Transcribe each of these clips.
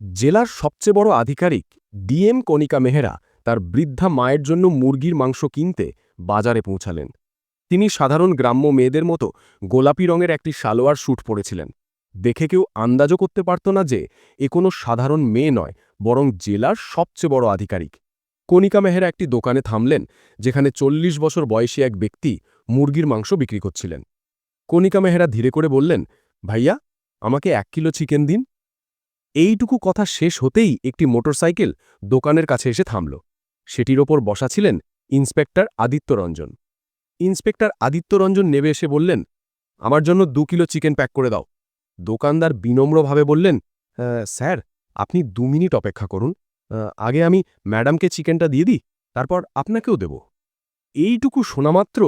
জেলার সবচেয়ে বড় আধিকারিক ডিএম কণিকা মেহরা তার বৃদ্ধা মায়ের জন্য মুরগির মাংস কিনতে বাজারে পৌঁছালেন। তিনি সাধারণ গ্রাম্য মেয়েদের মতো গোলাপি রঙের একটি সালোয়ার স্যুট পরেছিলেন। দেখে কেউ আন্দাজও করতে পারত না যে এ কোনো সাধারণ মেয়ে নয়, বরং জেলার সবচেয়ে বড় আধিকারিক। কণিকা মেহরা একটি দোকানে থামলেন, যেখানে চল্লিশ বছর বয়সী এক ব্যক্তি মুরগির মাংস বিক্রি করছিলেন। কণিকা মেহরা ধীরে করে বললেন, ভাইয়া, আমাকে এক কিলো চিকেন দিন। এইটুকু কথা শেষ হতেই একটি মোটরসাইকেল দোকানের কাছে এসে থামল। সেটির ওপর বসা ছিলেন ইন্সপেক্টর আদিত্য রঞ্জন ইন্সপেক্টর আদিত্য রঞ্জন নেবে এসে বললেন, আমার জন্য দু কিলো চিকেন প্যাক করে দাও। দোকানদার বিনম্রভাবে বললেন স্যার, আপনি দু মিনিট অপেক্ষা করুন। আগে আমি ম্যাডামকে চিকেনটা দিয়ে দিই, তারপর আপনাকেও দেব। এইটুকু শোনামাত্র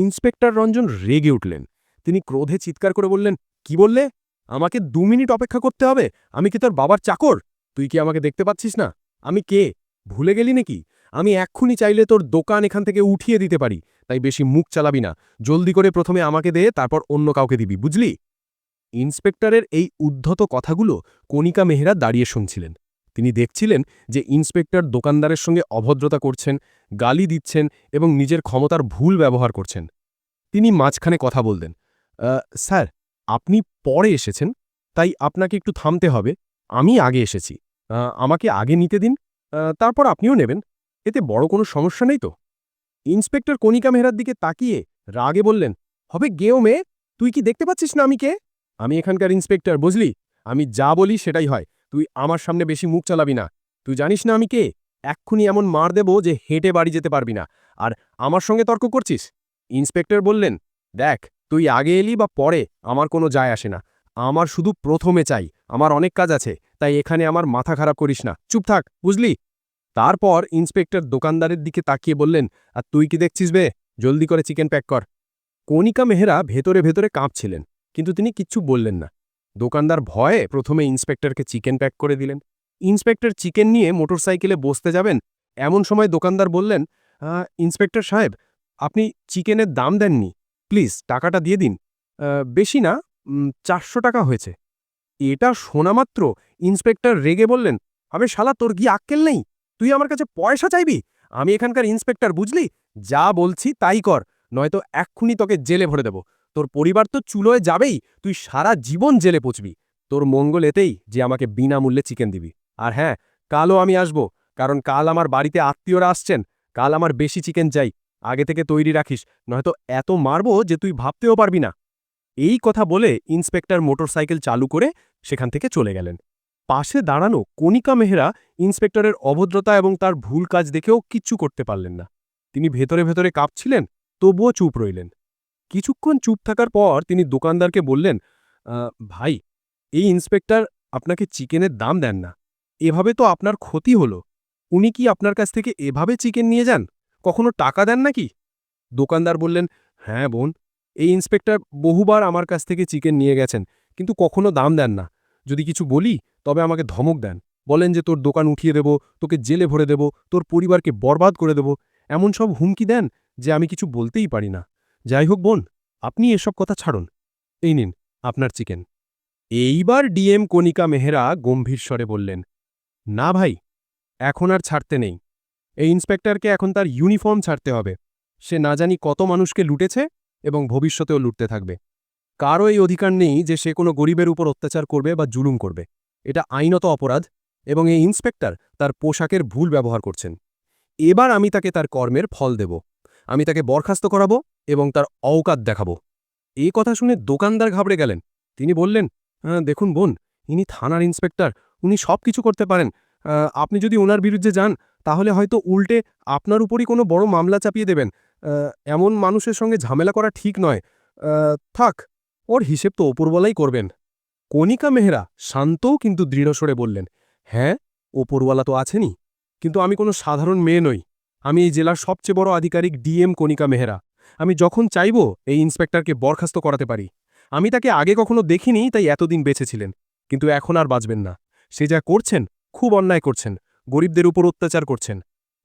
ইন্সপেক্টর রঞ্জন রেগে উঠলেন। তিনি ক্রোধে চিৎকার করে বললেন, কি বললে? আমাকে দু মিনিট অপেক্ষা করতে হবে। আমি কি তোর বাবার চাকর? তুই কি আমাকে দেখতে পাচ্ছিস না? আমি কে? ভুলে গেলি নাকি? আমি এক্ষুনি চাইলে তোর দোকান এখান থেকে উঠিয়ে দিতে পারি, তাই বেশি মুখ চালাবি না। জলদি করে প্রথমে আমাকে দে, তারপর অন্য কাউকে দিবি, বুঝলি? ইন্সপেক্টরের এই উদ্ধত কথাগুলো কণিকা মেহরা দাঁড়িয়ে শুনছিলেন। তিনি দেখছিলেন যে ইন্সপেক্টর দোকানদারের সঙ্গে অভদ্রতা করছেন, গালি দিচ্ছেন এবং নিজের ক্ষমতার ভুল ব্যবহার করছেন। তিনি মাঝখানে কথা বলতেন স্যার আপনি পরে এসেছেন, তাই আপনাকে একটু থামতে হবে। আমি আগে এসেছি। আমাকে আগে নিতে দিন তারপর আপনিও নেবেন। এতে বড় কোনো সমস্যা নেই তো? ইন্সপেক্টর কণিকা মেহরার দিকে তাকিয়ে রাগে বললেন, হবে গেও মেয়ে, তুই কি দেখতে পাচ্ছিস না আমি কে? আমি এখানকার ইন্সপেক্টর, বুঝলি? আমি যা বলি সেটাই হয়। তুই আমার সামনে বেশি মুখ চালাবি না। তুই জানিস না আমি কে? এক্ষুনি এমন মার দেব যে হেঁটে বাড়ি যেতে পারবি না। আর আমার সঙ্গে তর্ক করছিস? ইন্সপেক্টর বললেন, দেখ তুই আগে এলি বা পরে আমার কোনো যায় আসে না। আমার শুধু প্রথমে চাই। আমার অনেক কাজ আছে তাই এখানে আমার মাথা খারাপ করিস না। চুপ থাক বুঝলি? তারপর ইন্সপেক্টর দোকানদারের দিকে তাকিয়ে বললেন আর তুই কি দেখছিস বে? জলদি করে চিকেন প্যাক কর। কণিকা মেহরা ভেতরে ভেতরে কাঁপছিলেন কিন্তু তিনি কিচ্ছু বললেন না। দোকানদার ভয়ে প্রথমে ইন্সপেক্টরকে চিকেন প্যাক করে দিলেন। ইন্সপেক্টর চিকেন নিয়ে মোটরসাইকেলে বসতে যাবেন? এমন সময় দোকানদার বললেন "আহ, ইন্সপেক্টর সাহেব আপনি চিকেনের দাম দেননি। প্লিজ টাকাটা দিয়ে দিন। বেশি না চারশো টাকা হয়েছে। এটা শোনামাত্র ইন্সপেক্টর রেগে বললেন, আবে শালা, তোর কি আক্কেল নেই? তুই আমার কাছে পয়সা চাইবি? আমি এখানকার ইন্সপেক্টর, বুঝলি? যা বলছি তাই কর, নয়তো এক্ষুনি তোকে জেলে ভরে দেব। তোর পরিবার তো চুলোয় যাবেই, তুই সারা জীবন জেলে পচবি। তোর মঙ্গল এতেই যে আমাকে বিনামূল্যে চিকেন দিবি। আর হ্যাঁ কালও আমি আসব, কারণ কাল আমার বাড়িতে আত্মীয়রা আসছেন, কাল আমার বেশি চিকেন চাই। আগে থেকে তৈরি রাখিস, নয়তো এত মারব যে তুই ভাবতেও পারবি না। এই কথা বলে ইন্সপেক্টর মোটরসাইকেল চালু করে সেখান থেকে চলে গেলেন। পাশে দাঁড়ানো কণিকা মেহরা ইন্সপেক্টরের অভদ্রতা এবং তার ভুল কাজ দেখেও কিচ্ছু করতে পারলেন না। তিনি ভেতরে ভেতরে কাঁপছিলেন, তবুও চুপ রইলেন। কিছুক্ষণ চুপ থাকার পর তিনি দোকানদারকে বললেন ভাই, এই ইন্সপেক্টর আপনাকে চিকেনের দাম দেন না। এভাবে তো আপনার ক্ষতি হলো। উনি কি আপনার কাছ থেকে এভাবে চিকেন নিয়ে যান? কখনো টাকা দেন নাকি? দোকানদার বললেন হ্যাঁ বোন, এই ইন্সপেক্টর বহুবার আমার কাছ থেকে চিকেন নিয়ে গেছেন, কিন্তু কখনো দাম দেন না। যদি কিছু বলি, তবে আমাকে ধমক দেন। বলেন যে তোর দোকান উঠিয়ে দেব, তোকে জেলে ভরে দেব, তোর পরিবারকে বরবাদ করে দেব। এমন সব হুমকি দেন যে আমি কিছু বলতেই পারি না। যাই হোক বোন, আপনি এসব কথা ছাড়ুন। এই নিন আপনার চিকেন। এইবার ডিএম কণিকা মেহরা গম্ভীর স্বরে বললেন, না ভাই, এখন আর ছাড়তে নেই। এই ইন্সপেক্টরকে এখন তার ইউনিফর্ম ছাড়তে হবে। সে না জানি কত মানুষকে লুটেছে এবং ভবিষ্যতেও লুটতে থাকবে। কারও এই অধিকার নেই যে সে কোনো গরিবের উপর অত্যাচার করবে বা জুলুম করবে। এটা আইনত অপরাধ এবং এই ইন্সপেক্টর তার পোশাকের ভুল ব্যবহার করছেন। এবার আমি তাকে তার কর্মের ফল দেব। আমি তাকে বরখাস্ত করাব এবং তার অওকাত দেখাব। এই কথা শুনে দোকানদার ঘাবড়ে গেলেন। তিনি বললেন "আহ, দেখুন বোন ইনি থানার ইন্সপেক্টর। উনি সব কিছু করতে পারেন। আপনি যদি ওনার বিরুদ্ধে যান তাহলে হয়তো উল্টে আপনার উপরই কোনো বড় মামলা চাপিয়ে দেবেন। এমন মানুষের সঙ্গে ঝামেলা করা ঠিক নয়। থাক, ওর হিসেব তো ওপরওয়ালাই করবেন। কণিকা মেহরা শান্তও কিন্তু দৃঢ়স্বরে বললেন হ্যাঁ ওপরওয়ালা তো আছেনই, কিন্তু আমি কোনো সাধারণ মেয়ে নই। আমি এই জেলার সবচেয়ে বড় আধিকারিক ডিএম কণিকা মেহরা। আমি যখন চাইব এই ইন্সপেক্টরকে বরখাস্ত করাতে পারি। আমি তাকে আগে কখনো দেখিনি, তাই এতদিন বেঁচেছিলেন কিন্তু এখন আর বাঁচবেন না। সে যা করছেন, খুব অন্যায় করছেন। গরিবদের উপর অত্যাচার করছেন।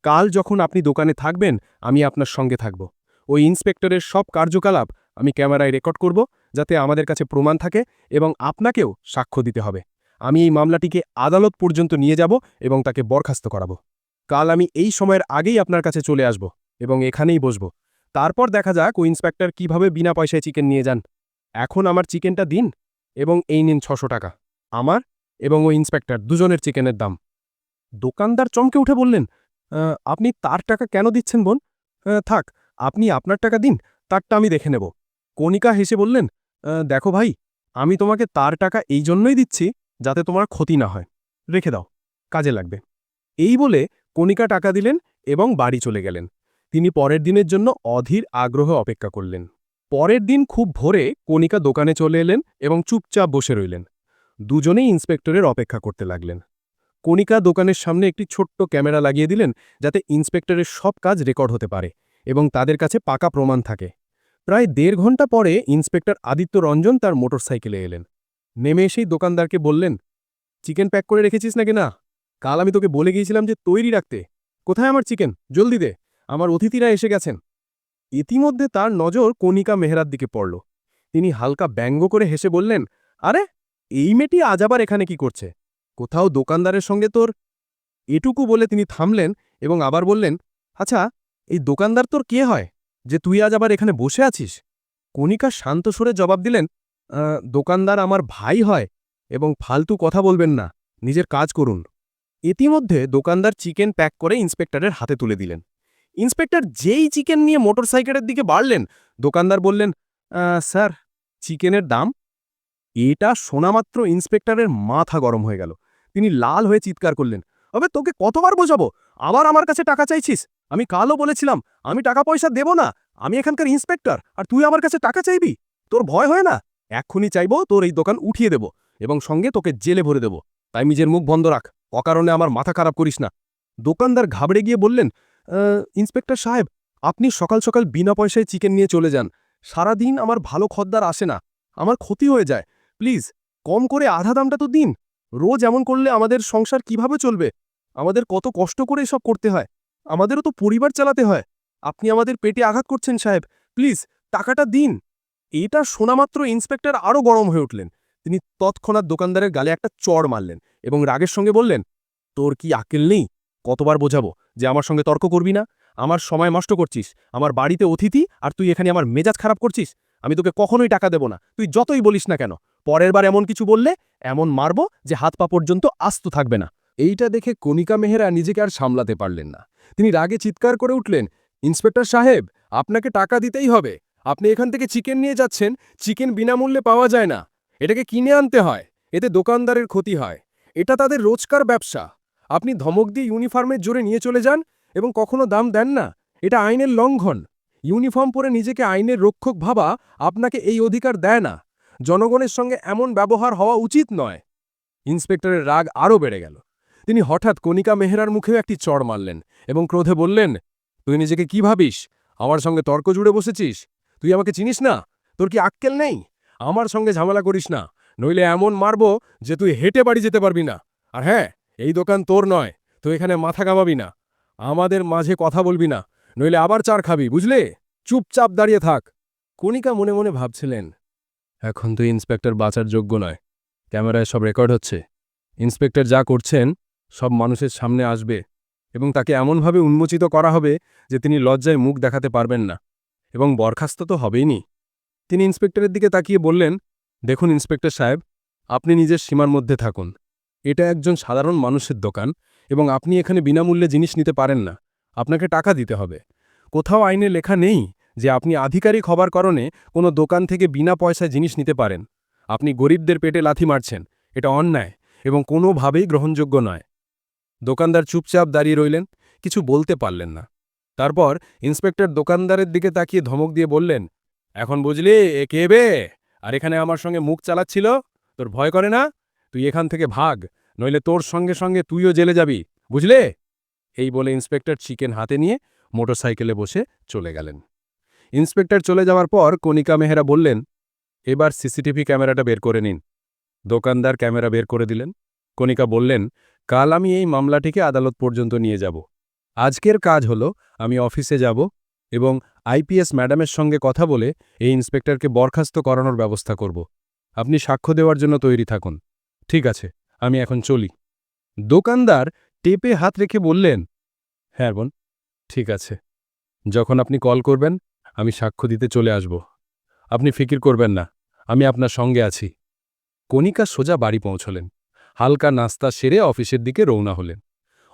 কাল যখন আপনি দোকানে থাকবেন, আমি আপনার সঙ্গে থাকব। ওই ইন্সপেক্টরের সব কার্যকলাপ আমি ক্যামেরায় রেকর্ড করব, যাতে আমাদের কাছে প্রমাণ থাকে এবং আপনাকেও সাক্ষ্য দিতে হবে। আমি এই মামলাটিকে আদালত পর্যন্ত নিয়ে যাব এবং তাকে বরখাস্ত করাবো। কাল আমি এই সময়ের আগেই আপনার কাছে চলে আসব এবং এখানেই বসব। তারপর দেখা যাক ও ইন্সপেক্টর কীভাবে বিনা পয়সায় চিকেন নিয়ে যান। এখন আমার চিকেনটা দিন এবং এই নিন ছশো টাকা। আমার এবং ওই ইন্সপেক্টর দুজনের চিকেনের দাম। দোকানদার চমকে উঠে বললেন আপনি তার টাকা কেন দিচ্ছেন বোন? "আহ, থাক আপনি আপনার টাকা দিন তারটা আমি দেখে নেব। কণিকা হেসে বললেন দেখো ভাই আমি তোমাকে তার টাকা এই জন্যই দিচ্ছি যাতে তোমার ক্ষতি না হয়। রেখে দাও কাজে লাগবে। এই বলে কণিকা টাকা দিলেন এবং বাড়ি চলে গেলেন। তিনি পরের দিনের জন্য অধীর আগ্রহ অপেক্ষা করলেন। পরের দিন খুব ভোরে কণিকা দোকানে চলে এলেন এবং চুপচাপ বসে রইলেন। দুজনেই ইন্সপেক্টরের অপেক্ষা করতে লাগলেন। কণিকা দোকানের সামনে একটি ছোট্ট ক্যামেরা লাগিয়ে দিলেন যাতে ইন্সপেক্টরের সব কাজ রেকর্ড হতে পারে এবং তাদের কাছে পাকা প্রমাণ থাকে। প্রায় দেড় ঘণ্টা পরে ইন্সপেক্টর আদিত্য রঞ্জন তার মোটরসাইকেলে এলেন। নেমে এসেই দোকানদারকে বললেন, চিকেন প্যাক করে রেখেছিস নাকি না? কাল আমি তোকে বলে গিয়েছিলাম যে তৈরি রাখতে। কোথায় আমার চিকেন? জলদি দে, আমার অতিথিরা এসে গেছেন। ইতিমধ্যে তার নজর কণিকা মেহরার দিকে পড়ল। তিনি হালকা ব্যঙ্গ করে হেসে বললেন, আরে, এই মেয়েটি আজ আবার এখানে কি করছে? কোথাও দোকানদারের সঙ্গে তোর এটুকু বলে তিনি থামলেন এবং আবার বললেন আচ্ছা এই দোকানদার তোর কে হয়? যে তুই আজ আবার এখানে বসে আছিস? কণিকা শান্ত সুরে জবাব দিলেন দোকানদার আমার ভাই হয় এবং ফালতু কথা বলবেন না, নিজের কাজ করুন। ইতিমধ্যে দোকানদার চিকেন প্যাক করে ইন্সপেক্টরের হাতে তুলে দিলেন। ইন্সপেক্টর যেই চিকেন নিয়ে মোটরসাইকেলের দিকে বাড়লেন, দোকানদার বললেন স্যার, চিকেনের দাম এটা শোনামাত্র ইন্সপেক্টরের মাথা গরম হয়ে গেল। তিনি লাল হয়ে চিৎকার করলেন তবে তোকে কতবার বোঝাবো? আবার আমার কাছে টাকা চাইছিস? আমি কালও বলেছিলাম, আমি টাকা পয়সা দেব না, আমি এখানকার ইন্সপেক্টর, আর তুই আমার কাছে টাকা চাইবি? তোর ভয় হয় না? এক্ষুনি চাইব, তোর এই দোকান উঠিয়ে দেব, এবং সঙ্গে তোকে জেলে ভরে দেব। তাই নিজের মুখ বন্ধ রাখ, অকারণে আমার মাথা খারাপ করিস না। দোকানদার ঘাবড়ে গিয়ে বললেন ইন্সপেক্টর সাহেব, আপনি সকাল সকাল বিনা পয়সায় চিকেন নিয়ে চলে যান। সারাদিন আমার ভালো খদ্দার আসে না। আমার ক্ষতি হয়ে যায়। প্লিজ, কম করে আধা দামটা তো দিন। রোজ এমন করলে আমাদের সংসার কীভাবে চলবে? আমাদের কত কষ্ট করে এসব করতে হয়। আমাদেরও তো পরিবার চালাতে হয়। আপনি আমাদের পেটে আঘাত করছেন, সাহেব। প্লিজ, টাকাটা দিন। এটা শোনামাত্র ইন্সপেক্টর আরও গরম হয়ে উঠলেন। তিনি তৎক্ষণাৎ দোকানদারের গালে একটা চড় মারলেন এবং রাগের সঙ্গে বললেন, তোর কি আকেল নেই? কতবার বোঝাবো যে আমার সঙ্গে তর্ক করবি না? আমার সময় নষ্ট করছিস। আমার বাড়িতে অতিথি আর তুই এখানে আমার মেজাজ খারাপ করছিস? আমি তোকে কখনোই টাকা দেব না। তুই যতই বলিস না কেন। পরের বার এমন কিছু বললে এমন মারব যে হাত পা পর্যন্ত আস্ত থাকবে না। এইটা দেখে কণিকা মেহেরা নিজেকে আর সামলাতে পারলেন না। তিনি রাগে চিৎকার করে উঠলেন, ইন্সপেক্টর সাহেব, আপনাকে টাকা দিতেই হবে। আপনি এখান থেকে চিকেন নিয়ে যাচ্ছেন, চিকেন বিনামূল্যে পাওয়া যায় না। এটাকে কিনে আনতে হয়, এতে দোকানদারের ক্ষতি হয়। এটা তাদের রোজকার ব্যবসা। আপনি ধমক দিয়ে ইউনিফর্মের জোরে নিয়ে চলে যান এবং কখনো দাম দেন না। এটা আইনের লঙ্ঘন। ইউনিফর্ম পরে নিজেকে আইনের রক্ষক ভাবা আপনাকে এই অধিকার দেয় না। জনগণের সঙ্গে এমন ব্যবহার হওয়া উচিত নয়। ইন্সপেক্টরের রাগ আরও বেড়ে গেল। তিনি হঠাৎ কণিকা মেহরার মুখেও একটি চড় মারলেন এবং ক্রোধে বললেন, তুই নিজেকে কি ভাবিস? আমার সঙ্গে তর্ক জুড়ে বসেছিস? তুই আমাকে চিনিস না? তোর কি আক্কেল নেই? আমার সঙ্গে ঝামেলা করিস না। নইলে এমন মারব যে তুই হেঁটে বাড়ি যেতে পারবি না। আর হ্যাঁ এই দোকান তোর নয়, তুই এখানে মাথা কামাবি না। আমাদের মাঝে কথা বলবি না। নইলে আবার চার খাবি, বুঝলে? চুপচাপ দাঁড়িয়ে থাক। কণিকা মনে মনে ভাবছিলেন এখন তো ইন্সপেক্টর বাঁচার যোগ্য নয়। ক্যামেরায় সব রেকর্ড হচ্ছে। ইন্সপেক্টর যা করছেন, সব মানুষের সামনে আসবে এবং তাকে এমনভাবে উন্মোচিত করা হবে যে তিনি লজ্জায় মুখ দেখাতে পারবেন না। এবং বরখাস্ত তো হবেইনি তিনি ইন্সপেক্টরের দিকে তাকিয়ে বললেন, দেখুন ইন্সপেক্টর সাহেব, আপনি নিজের সীমার মধ্যে থাকুন। এটা একজন সাধারণ মানুষের দোকান এবং আপনি এখানে বিনামূল্যে জিনিস নিতে পারেন না। আপনাকে টাকা দিতে হবে। কোথাও আইনে লেখা নেই যে আপনি আধিকারিক হবার কারণে কোনো দোকান থেকে বিনা পয়সায় জিনিস নিতে পারেন। আপনি গরিবদের পেটে লাথি মারছেন। এটা অন্যায় এবং কোনোভাবেই গ্রহণযোগ্য নয়। দোকানদার চুপচাপ দাঁড়িয়ে রইলেন, কিছু বলতে পারলেন না। তারপর ইন্সপেক্টর দোকানদারের দিকে তাকিয়ে ধমক দিয়ে বললেন, এখন বুঝলি, এ কে বে? আর এখানে আমার সঙ্গে মুখ চালাচ্ছিল? তোর ভয় করে না? তুই এখান থেকে ভাগ, নইলে তোর সঙ্গে সঙ্গে তুইও জেলে যাবি, বুঝলে? এই বলে ইন্সপেক্টর চিকেন হাতে নিয়ে মোটরসাইকেলে বসে চলে গেলেন। ইন্সপেক্টর চলে যাওয়ার পর কণিকা মেহরা বললেন, এবার সিসিটিভি ক্যামেরাটা বের করে নিন। দোকানদার ক্যামেরা বের করে দিলেন। কণিকা বললেন, কাল আমি এই মামলাটিকে আদালত পর্যন্ত নিয়ে যাব। আজকের কাজ হলো, আমি অফিসে যাব এবং আইপিএস ম্যাডামের সঙ্গে কথা বলে এই ইন্সপেক্টরকে বরখাস্ত করানোর ব্যবস্থা করব। আপনি সাক্ষ্য দেওয়ার জন্য তৈরি থাকুন। ঠিক আছে, আমি এখন চলি। দোকানদার টেপে হাত রেখে বললেন হ্যাঁ বোন, ঠিক আছে। যখন আপনি কল করবেন আমি সাক্ষ্য দিতে চলে আসব। আপনি ফিকির করবেন না, আমি আপনার সঙ্গে আছি। কণিকা সোজা বাড়ি পৌঁছলেন। হালকা নাস্তা সেরে অফিসের দিকে রওনা হলেন।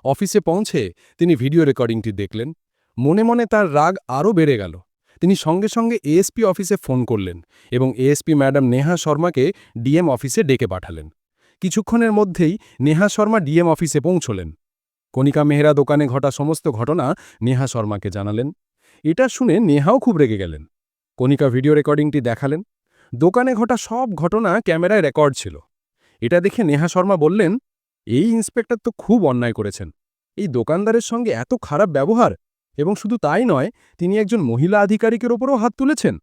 অফিসে পৌঁছে তিনি ভিডিও রেকর্ডিংটি দেখলেন। মনে মনে তার রাগ আরও বেড়ে গেল। তিনি সঙ্গে সঙ্গে এএসপি অফিসে ফোন করলেন এবং এএসপি ম্যাডাম নেহা শর্মাকে ডিএম অফিসে ডেকে পাঠালেন। কিছুক্ষণের মধ্যেই নেহা শর্মা ডিএম অফিসে পৌঁছলেন। কণিকা মেহরা দোকানে ঘটা সমস্ত ঘটনা নেহা শর্মাকে জানালেন। এটা শুনে নেহাও খুব রেগে গেলেন। কণিকা ভিডিও রেকর্ডিংটি দেখালেন। দোকানে ঘটা সব ঘটনা ক্যামেরায় রেকর্ড ছিল। এটা দেখে নেহা শর্মা বললেন, এই ইন্সপেক্টর তো খুব অন্যায় করেছেন। এই দোকানদারের সঙ্গে এত খারাপ ব্যবহার, এবং শুধু তাই নয়, তিনি একজন মহিলা আধিকারিকের ওপরও হাত তুলেছেন।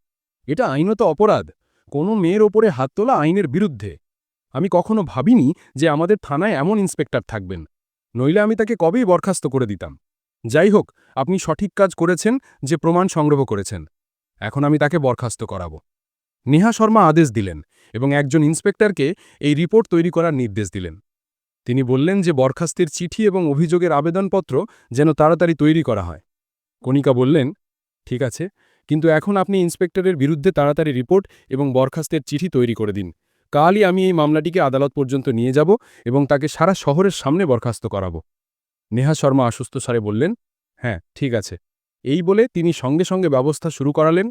এটা আইনত অপরাধ। কোনো মেয়ের ওপরে হাত তোলা আইনের বিরুদ্ধে। আমি কখনো ভাবিনি যে আমাদের থানায় এমন ইন্সপেক্টর থাকবেন। নইলে আমি তাকে কবেই বরখাস্ত করে দিতাম। যাই হোক আপনি সঠিক কাজ করেছেন যে প্রমাণ সংগ্রহ করেছেন। এখন আমি তাকে বরখাস্ত করাব। নেহা শর্মা আদেশ দিলেন এবং একজন ইন্সপেক্টরকে এই রিপোর্ট তৈরি করার নির্দেশ দিলেন। তিনি বললেন যে বরখাস্তের চিঠি এবং অভিযোগের আবেদনপত্র যেন তাড়াতাড়ি তৈরি করা হয়। কণিকা বললেন, ঠিক আছে, কিন্তু এখন আপনি ইন্সপেক্টরের বিরুদ্ধে তাড়াতাড়ি রিপোর্ট এবং বরখাস্তের চিঠি তৈরি করে দিন। কালই আমি এই মামলাটিকে আদালত পর্যন্ত নিয়ে যাব এবং তাকে সারা শহরের সামনে বরখাস্ত করাব। নেহা শর্মা আশ্বস্ত সারে বললেন হ্যাঁ ঠিক আছে। এই বলে তিনি সঙ্গে সঙ্গে ব্যবস্থা শুরু করালেন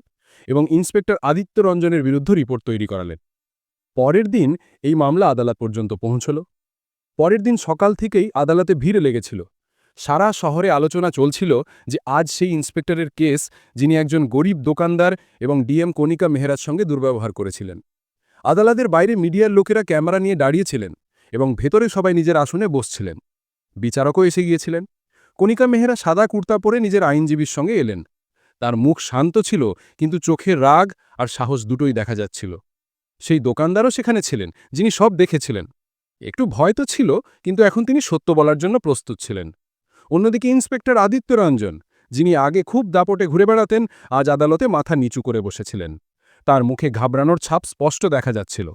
এবং ইন্সপেক্টর আদিত্য রঞ্জনের বিরুদ্ধে রিপোর্ট তৈরি করালেন। পরের দিন এই মামলা আদালত পর্যন্ত পৌঁছল। পরের দিন সকাল থেকেই আদালতে ভিড় লেগেছিল। সারা শহরে আলোচনা চলছিল যে আজ সেই ইন্সপেক্টরের কেস যিনি একজন গরিব দোকানদার এবং ডিএম কণিকা মেহরার সঙ্গে দুর্ব্যবহার করেছিলেন। আদালতের বাইরে মিডিয়ার লোকেরা ক্যামেরা নিয়ে দাঁড়িয়েছিলেন এবং ভেতরে সবাই নিজের আসনে বসছিলেন। বিচারকও এসে গিয়েছিলেন। কণিকা মেহেরা সাদা কুর্তা পরে নিজের আইনজীবীর সঙ্গে এলেন। তার মুখ শান্ত ছিল, কিন্তু চোখে রাগ আর সাহস দুটোই দেখা যাচ্ছিল। সেই দোকানদারও সেখানে ছিলেন, যিনি সব দেখেছিলেন। একটু ভয় তো ছিল, কিন্তু এখন তিনি সত্য বলার জন্য প্রস্তুত ছিলেন। অন্যদিকে ইন্সপেক্টর আদিত্য রঞ্জন, যিনি আগে খুব দাপটে ঘুরে বেড়াতেন, আজ আদালতে মাথা নিচু করে বসেছিলেন। তার মুখে ঘাবড়ানোর ছাপ স্পষ্ট দেখা যাচ্ছিল।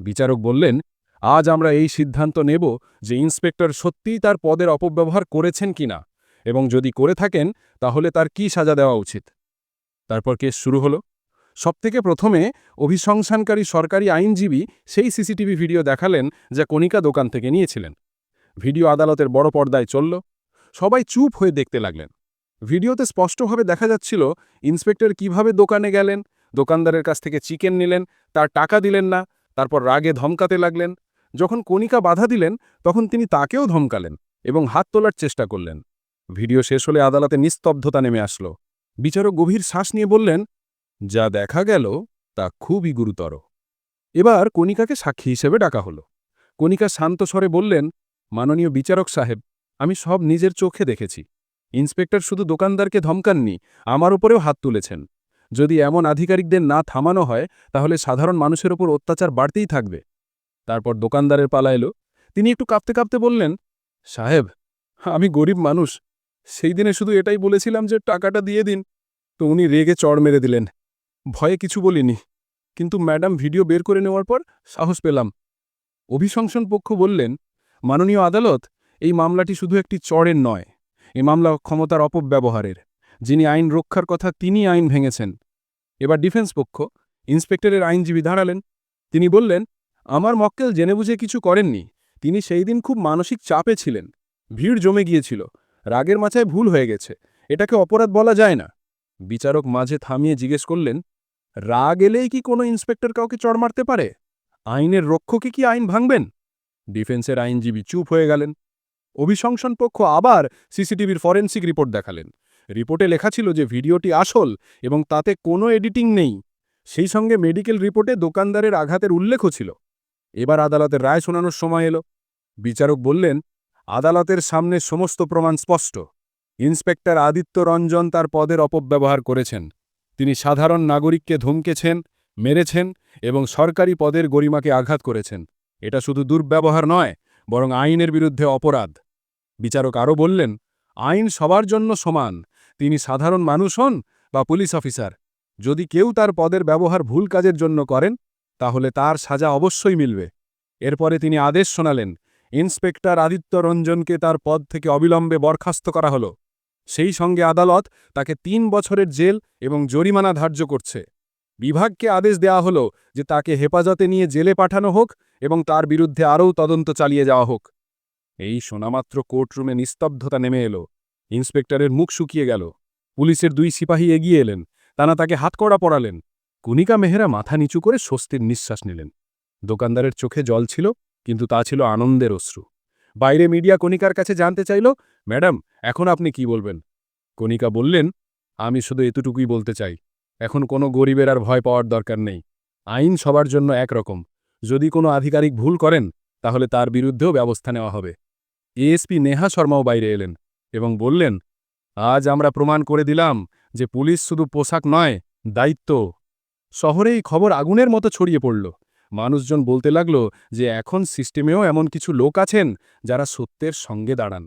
বিচারক বললেন আজ আমরা এই সিদ্ধান্ত নেব যে ইন্সপেক্টর সত্যিই তার পদের অপব্যবহার করেছেন কিনা, এবং যদি করে থাকেন, তাহলে তার কি সাজা দেওয়া উচিত? তারপর কেস শুরু হলো। সবথেকে প্রথমে অভিশংসানকারী সরকারি আইনজীবী সেই সিসিটিভি ভিডিও দেখালেন যা কণিকা দোকান থেকে নিয়েছিলেন। ভিডিও আদালতের বড় পর্দায় চলল। সবাই চুপ হয়ে দেখতে লাগলেন। ভিডিওতে স্পষ্টভাবে দেখা যাচ্ছিল ইন্সপেক্টর কীভাবে দোকানে গেলেন, দোকানদারের কাছ থেকে চিকেন নিলেন, তার টাকা দিলেন না, তারপর রাগে ধমকাতে লাগলেন যখন কণিকা বাধা দিলেন, তখন তিনি তাকেও ধমকালেন এবং হাত তোলার চেষ্টা করলেন। ভিডিও শেষ হলে আদালতে নিস্তব্ধতা নেমে আসল। বিচারক গভীর শ্বাস নিয়ে বললেন, যা দেখা গেল, তা খুবই গুরুতর। এবার কণিকাকে সাক্ষী হিসেবে ডাকা হল। কণিকা শান্ত স্বরে বললেন, মাননীয় বিচারক সাহেব, আমি সব নিজের চোখে দেখেছি। ইন্সপেক্টর শুধু দোকানদারকে ধমকাননি, আমার উপরেও হাত তুলেছেন। যদি এমন আধিকারিকদের না থামানো হয়, তাহলে সাধারণ মানুষের ওপর অত্যাচার বাড়তেই থাকবে। তারপর দোকানদারের পালা এলো। তিনি একটু কাঁপতে কাঁপতে বললেন, সাহেব, আমি গরিব মানুষ। সেই দিনে শুধু এটাই বলেছিলাম যে টাকাটা দিয়ে দিন। তো উনি রেগে চড় মেরে দিলেন। ভয়ে কিছু বলিনি। কিন্তু ম্যাডাম ভিডিও বের করে নেওয়ার পর সাহস পেলাম। অভিশংসন পক্ষ বললেন, মাননীয় আদালত, এই মামলাটি শুধু একটি চড়ের নয়। এই মামলা ক্ষমতার অপব্যবহারের। যিনি আইন রক্ষার কথা তিনি আইন ভেঙেছেন। এবার ডিফেন্স পক্ষ, ইন্সপেক্টরের আইনজীবী দাঁড়ালেন। তিনি বললেন আমার মক্কেল জেনে বুঝে কিছু করেননি। তিনি সেই দিন খুব মানসিক চাপে ছিলেন। ভিড় জমে গিয়েছিল। রাগের মাথায় ভুল হয়ে গেছে। এটাকে অপরাধ বলা যায় না। বিচারক মাঝে থামিয়ে জিজ্ঞেস করলেন, রাগ এলেই কি কোনো ইন্সপেক্টর কাউকে চড় মারতে পারে? আইনের রক্ষকে কি আইন ভাঙবেন? ডিফেন্সের আইনজীবী চুপ হয়ে গেলেন। অভিশংসন পক্ষ আবার সিসিটিভির ফরেন্সিক রিপোর্ট দেখালেন। রিপোর্টে লেখা ছিল যে ভিডিওটি আসল এবং তাতে কোনো এডিটিং নেই। সেই সঙ্গে মেডিকেল রিপোর্টে দোকানদারের আঘাতের উল্লেখও ছিল। এবার আদালতের রায় শোনানোর সময় এলো। বিচারক বললেন, আদালতের সামনে সমস্ত প্রমাণ স্পষ্ট। ইন্সপেক্টর আদিত্য রঞ্জন তার পদের অপব্যবহার করেছেন। তিনি সাধারণ নাগরিককে ধমকেছেন, মেরেছেন এবং সরকারি পদের গরিমাকে আঘাত করেছেন। এটা শুধু দুর্ব্যবহার নয়, বরং আইনের বিরুদ্ধে অপরাধ। বিচারক আরও বললেন, আইন সবার জন্য সমান, তিনি সাধারণ মানুষ হন বা পুলিশ অফিসার। যদি কেউ তার পদের ব্যবহার ভুল কাজের জন্য করেন তাহলে তার সাজা অবশ্যই মিলবে। এরপরে তিনি আদেশ শোনালেন, ইন্সপেক্টর আদিত্য রঞ্জনকে তার পদ থেকে অবিলম্বে বরখাস্ত করা হলো। সেই সঙ্গে আদালত তাকে তিন বছরের জেল এবং জরিমানা ধার্য করছে। বিভাগকে আদেশ দেওয়া হলো যে তাকে হেফাজতে নিয়ে জেলে পাঠানো হোক এবং তার বিরুদ্ধে আরও তদন্ত চালিয়ে যাওয়া হোক। এই শোনামাত্র কোর্টরুমে নিস্তব্ধতা নেমে এলো। ইন্সপেক্টরের মুখ শুকিয়ে গেল। পুলিশের দুই সিপাহী এগিয়ে এলেন। তারা তাকে হাতকড়া পড়ালেন কুনিকা মেহেরা মাথা নিচু করে স্বস্তির নিঃশ্বাস নিলেন। দোকানদারের চোখে জল ছিল, কিন্তু তা ছিল আনন্দের অশ্রু। বাইরে মিডিয়া কণিকার কাছে জানতে চাইল, ম্যাডাম, এখন আপনি কি বলবেন? কণিকা বললেন, আমি শুধু এতটুকুই বলতে চাই, এখন কোনো গরিবের আর ভয় পাওয়ার দরকার নেই। আইন সবার জন্য একরকম। যদি কোনো আধিকারিক ভুল করেন, তাহলে তার বিরুদ্ধেও ব্যবস্থা নেওয়া হবে। এএসপি নেহা শর্মাও বাইরে এলেন এবং বললেন, আজ আমরা প্রমাণ করে দিলাম যে পুলিশ শুধু পোশাক নয়, দায়িত্ব শহরে এই খবর আগুনের মতো ছড়িয়ে পড়ল। মানুষজন বলতে লাগল যে এখন সিস্টেমেও এমন কিছু লোক আছেন যারা সত্যের সঙ্গে দাঁড়ান।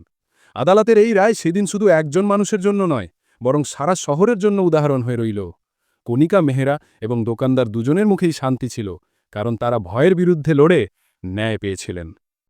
আদালতের এই রায় সেদিন শুধু একজন মানুষের জন্য নয়, বরং সারা শহরের জন্য উদাহরণ হয়ে রইল। কণিকা মেহেরা এবং দোকানদার দুজনের মুখেই শান্তি ছিল, কারণ তারা ভয়ের বিরুদ্ধে লড়ে ন্যায় পেয়েছিলেন।